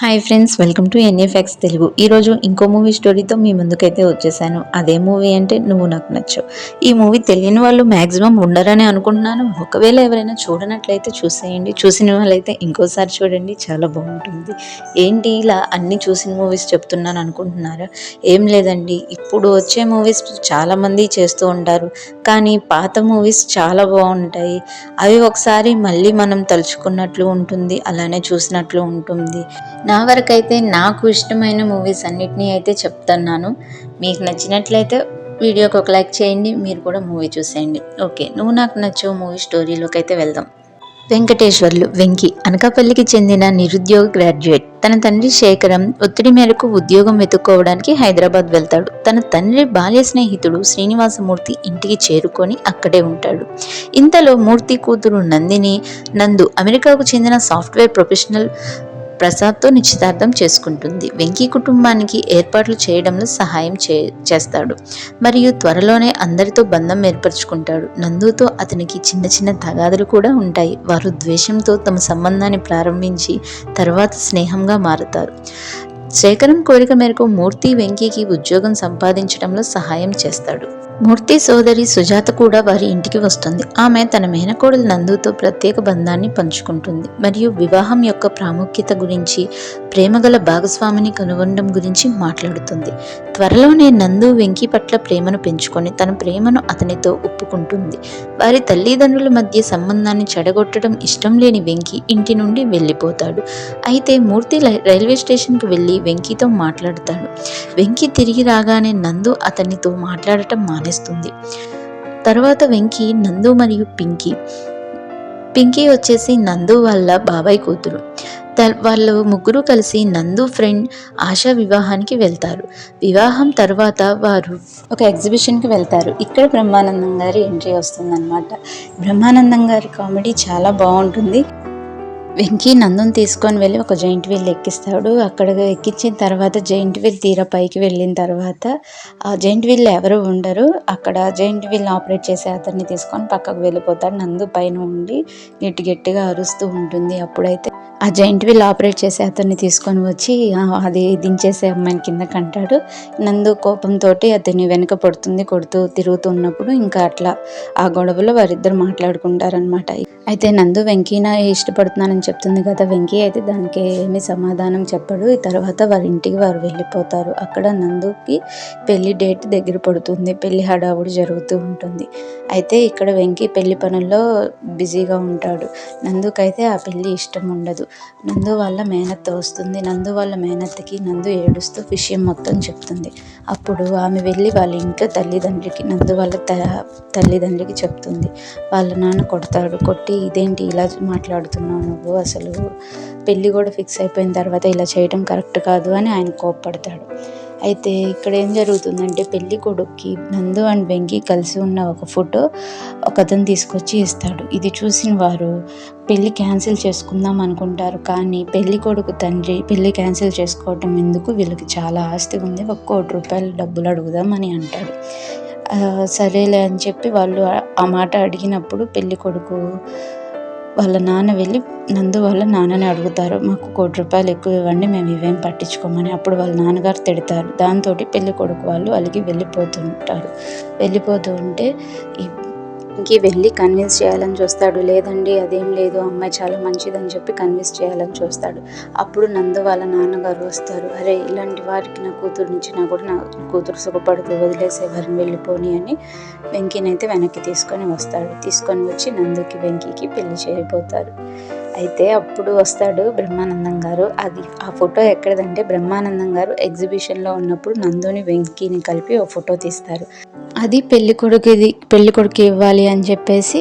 Hi friends welcome to NFX Telugu ఈరోజు ఇంకో movie స్టోరీతో మీ ముందుకైతే వచ్చేసాను. అదే మూవీ అంటే నువ్వు నాకు నచ్చు ఈ మూవీ తెలియని వాళ్ళు మ్యాక్సిమం ఉండరని అనుకుంటున్నాను. ఒకవేళ ఎవరైనా చూడనట్లయితే చూసేయండి. చూసిన వాళ్ళైతే ఇంకోసారి చూడండి. చాలా బాగుంటుంది. ఏంటి ఇలా అన్ని చూసిన మూవీస్ చెప్తున్నాను అనుకుంటున్నారా? ఏం లేదండి. ఇప్పుడు వచ్చే మూవీస్ చాలామంది చేస్తూ ఉంటారు. కానీ పాత మూవీస్ చాలా బాగుంటాయి. అవి ఒకసారి మళ్ళీ మనం తలుచుకున్నట్లు ఉంటుంది. అలానే చూసినట్లు ఉంటుంది. నా వరకైతే నాకు ఇష్టమైన మూవీస్ అన్నిటినీ అయితే చెప్తున్నాను. మీకు నచ్చినట్లయితే వీడియోకి ఒక లైక్ చేయండి మీరు కూడా మూవీ చూసేయండి. ఓకే నువ్వు నాకు నచ్చే మూవీ స్టోరీలోకి అయితే వెళ్దాం. వెంకటేశ్వర్లు వెంకి అనకాపల్లికి చెందిన నిరుద్యోగ గ్రాడ్యుయేట్ తన తండ్రి శేఖరం ఒత్తిడి మేరకు ఉద్యోగం వెతుక్కోవడానికి హైదరాబాద్ వెళ్తాడు. తన తండ్రి బాల్య స్నేహితుడు శ్రీనివాసమూర్తి ఇంటికి చేరుకొని అక్కడే ఉంటాడు. ఇంతలో మూర్తి కూతురు నందిని నందు అమెరికాకు చెందిన సాఫ్ట్వేర్ ప్రొఫెషనల్ ప్రసాద్తో నిశ్చితార్థం చేసుకుంటుంది. వెంకీ కుటుంబానికి ఏర్పాట్లు చేయడంలో సహాయం చే చేస్తాడు. మరియు త్వరలోనే అందరితో బంధం ఏర్పరచుకుంటాడు. నందుతో అతనికి చిన్న చిన్న తగాదులు కూడా ఉంటాయి. వారు ద్వేషంతో తమ సంబంధాన్ని ప్రారంభించి తర్వాత స్నేహంగా మారుతారు. శేఖరం కోరిక మేరకు మూర్తి వెంకీకి ఉద్యోగం సంపాదించడంలో సహాయం చేస్తాడు. మూర్తి సోదరి సుజాత కూడా వారి ఇంటికి వస్తుంది. ఆమె తన మేనకోడలు నందుతో ప్రత్యేక బంధాన్ని పంచుకుంటుంది. మరియు వివాహం యొక్క ప్రాముఖ్యత గురించి ప్రేమగల భాగస్వామిని కనుగొనడం గురించి మాట్లాడుతుంది. త్వరలోనే నందు వెంకి పట్ల ప్రేమను పెంచుకొని తన ప్రేమను అతనితో ఒప్పుకుంటుంది. వారి తల్లిదండ్రుల మధ్య సంబంధాన్ని చెడగొట్టడం ఇష్టం లేని వెంకి ఇంటి నుండి వెళ్ళిపోతాడు. అయితే మూర్తి రైల్వే స్టేషన్కు వెళ్ళి వెంకీతో మాట్లాడతాడు. వెంకి తిరిగి రాగానే నందు అతనితో మాట్లాడటం మానే మానేస్తుంది తర్వాత వెంకీ నందు మరియు పింకీ. పింకీ వచ్చేసి నందు వాళ్ళ బాబాయ్ కూతురు. వాళ్ళు ముగ్గురు కలిసి నందు ఫ్రెండ్ ఆశా వివాహానికి వెళ్తారు. వివాహం తర్వాత వారు ఒక ఎగ్జిబిషన్కి వెళ్తారు. ఇక్కడ బ్రహ్మానందం గారి ఎంట్రీ వస్తుందన్నమాట. బ్రహ్మానందం గారి కామెడీ చాలా బాగుంటుంది. వెంకీ నందుని తీసుకొని వెళ్ళి ఒక జైంట్ వీల్ ఎక్కిస్తాడు. అక్కడ ఎక్కించిన తర్వాత జైంట్ వీల్ తీర పైకి వెళ్ళిన తర్వాత ఆ జైంట్ వీల్ ఎవరు ఉండరు. అక్కడ జైంట్ వీల్ ఆపరేట్ చేసే అతన్ని తీసుకొని పక్కకు వెళ్ళిపోతాడు. నందు పైన ఉండి గట్టి గట్టిగా అరుస్తూ ఉంటుంది. అప్పుడైతే ఆ జాయింట్ వీల్ ఆపరేట్ చేసే అతన్ని తీసుకొని వచ్చి అది దించేసే అమ్మాయిని కింద కంటాడు. నందు కోపంతో అతన్ని వెనుక పడుతుంది కొడుతూ తిరుగుతున్నప్పుడు ఇంకా అట్లా ఆ గొడవలో వారిద్దరు మాట్లాడుకుంటారనమాట అయితే నందు వెంకీన ఇష్టపడుతున్నానని చెప్తుంది కదా వెంకీ అయితే దానికి ఏమి సమాధానం చెప్పడు. తర్వాత వారి ఇంటికి వారు వెళ్ళిపోతారు. అక్కడ నందుకి పెళ్ళి డేట్ దగ్గర పడుతుంది. పెళ్ళి హడావుడి జరుగుతూ ఉంటుంది. అయితే ఇక్కడ వెంకీ పెళ్ళి పనుల్లో బిజీగా ఉంటాడు. నందుకైతే ఆ పెళ్ళి ఇష్టం ఉండదు. నందు వాళ్ళ మేనత్త వస్తుంది నందు వాళ్ళ మేనత్తకి నందు ఏడుస్తూ విషయం మొత్తం చెప్తుంది. అప్పుడు ఆమె వెళ్ళి వాళ్ళ ఇంట్లో తల్లిదండ్రికి నందు వాళ్ళ త తల్లిదండ్రికి చెప్తుంది. వాళ్ళ నాన్న కొడతాడు కొట్టి ఇదేంటి ఇలా మాట్లాడుతున్నావు నువ్వు? అసలు పెళ్ళి కూడా ఫిక్స్ అయిపోయిన తర్వాత ఇలా చేయడం కరెక్ట్ కాదు అని ఆయన కోప్పడతాడు. అయితే ఇక్కడ ఏం జరుగుతుందంటే పెళ్ళి కొడుక్కి నందు అండ్ వెంకీ కలిసి ఉన్న ఒక ఫోటో ఒకతను తీసుకొచ్చి ఇస్తాడు. ఇది చూసిన వారు పెళ్ళి క్యాన్సిల్ చేసుకుందాం అనుకుంటారు కానీ పెళ్ళి కొడుకు తండ్రి పెళ్ళి క్యాన్సిల్ చేసుకోవటం ఎందుకు? వీళ్ళకి చాలా ఆస్తి ఉంది. ఒక కోటి రూపాయలు డబ్బులు అడుగుదామని అంటాడు. సరేలే అని చెప్పి వాళ్ళు ఆ మాట అడిగినప్పుడు పెళ్ళి కొడుకు వాళ్ళ నాన్న వెళ్ళి నందు వాళ్ళ నాన్నని అడుగుతారు మాకు కోటి రూపాయలు ఎక్కువ ఇవ్వండి మేము ఇవేం పట్టించుకోమని. అప్పుడు వాళ్ళ నాన్నగారు తిడతారు. దాంతో పెళ్ళి కొడుకు వాళ్ళు అలిగి వెళ్ళిపోతుంటారు. వెళ్ళిపోతూ ఉంటే ఈ ఇంకి వెళ్ళి కన్విన్స్ చేయాలని చూస్తాడు. లేదండి అదేం లేదు అమ్మాయి చాలా మంచిదని చెప్పి కన్విన్స్ చేయాలని చూస్తాడు. అప్పుడు నందు వాళ్ళ నాన్నగారు వస్తారు. అరే ఇలాంటి వారికి నా కూతురు నుంచి కూడా నా కూతురు సుఖపడుతూ వదిలేసే వారిని వెళ్ళిపోని అని వెంకీనైతే వెనక్కి తీసుకొని వస్తాడు. తీసుకొని వచ్చి నందుకి వెంకీకి పెళ్ళి చేయబోతారు. అయితే అప్పుడు వస్తాడు బ్రహ్మానందం గారు. అది ఆ ఫోటో ఎక్కడదంటే బ్రహ్మానందం గారు ఎగ్జిబిషన్లో ఉన్నప్పుడు నందుని వెంకీని కలిపి ఒక ఫోటో తీస్తారు. అది పెళ్ళి కొడుకుది పెళ్ళి కొడుకు ఇవ్వాలి అని చెప్పేసి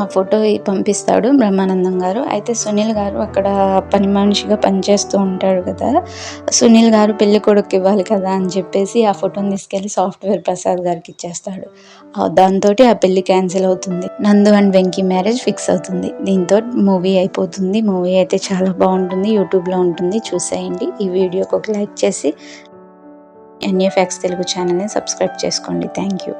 ఆ ఫోటో పంపిస్తాడు బ్రహ్మానందం గారు. అయితే సునీల్ గారు అక్కడ పని మనిషిగా పనిచేస్తూ ఉంటాడు కదా. సునీల్ గారు పెళ్ళి కొడుకు ఇవ్వాలి కదా అని చెప్పేసి ఆ ఫోటోని తీసుకెళ్ళి సాఫ్ట్వేర్ ప్రసాద్ గారికి ఇచ్చేస్తాడు. దాంతో ఆ పెళ్ళి క్యాన్సిల్ అవుతుంది. నందు అండ్ వెంకీ మ్యారేజ్ ఫిక్స్ అవుతుంది. దీంతో మూవీ అయిపోతుంది. మూవీ అయితే చాలా బాగుంటుంది. యూట్యూబ్లో ఉంటుంది. చూసేయండి. ఈ వీడియోకి ఒక లైక్ చేసి ఎన్ఎఫ్ఎక్స్ తెలుగు ఛానల్ని సబ్స్క్రైబ్ చేసుకోండి. Thank you.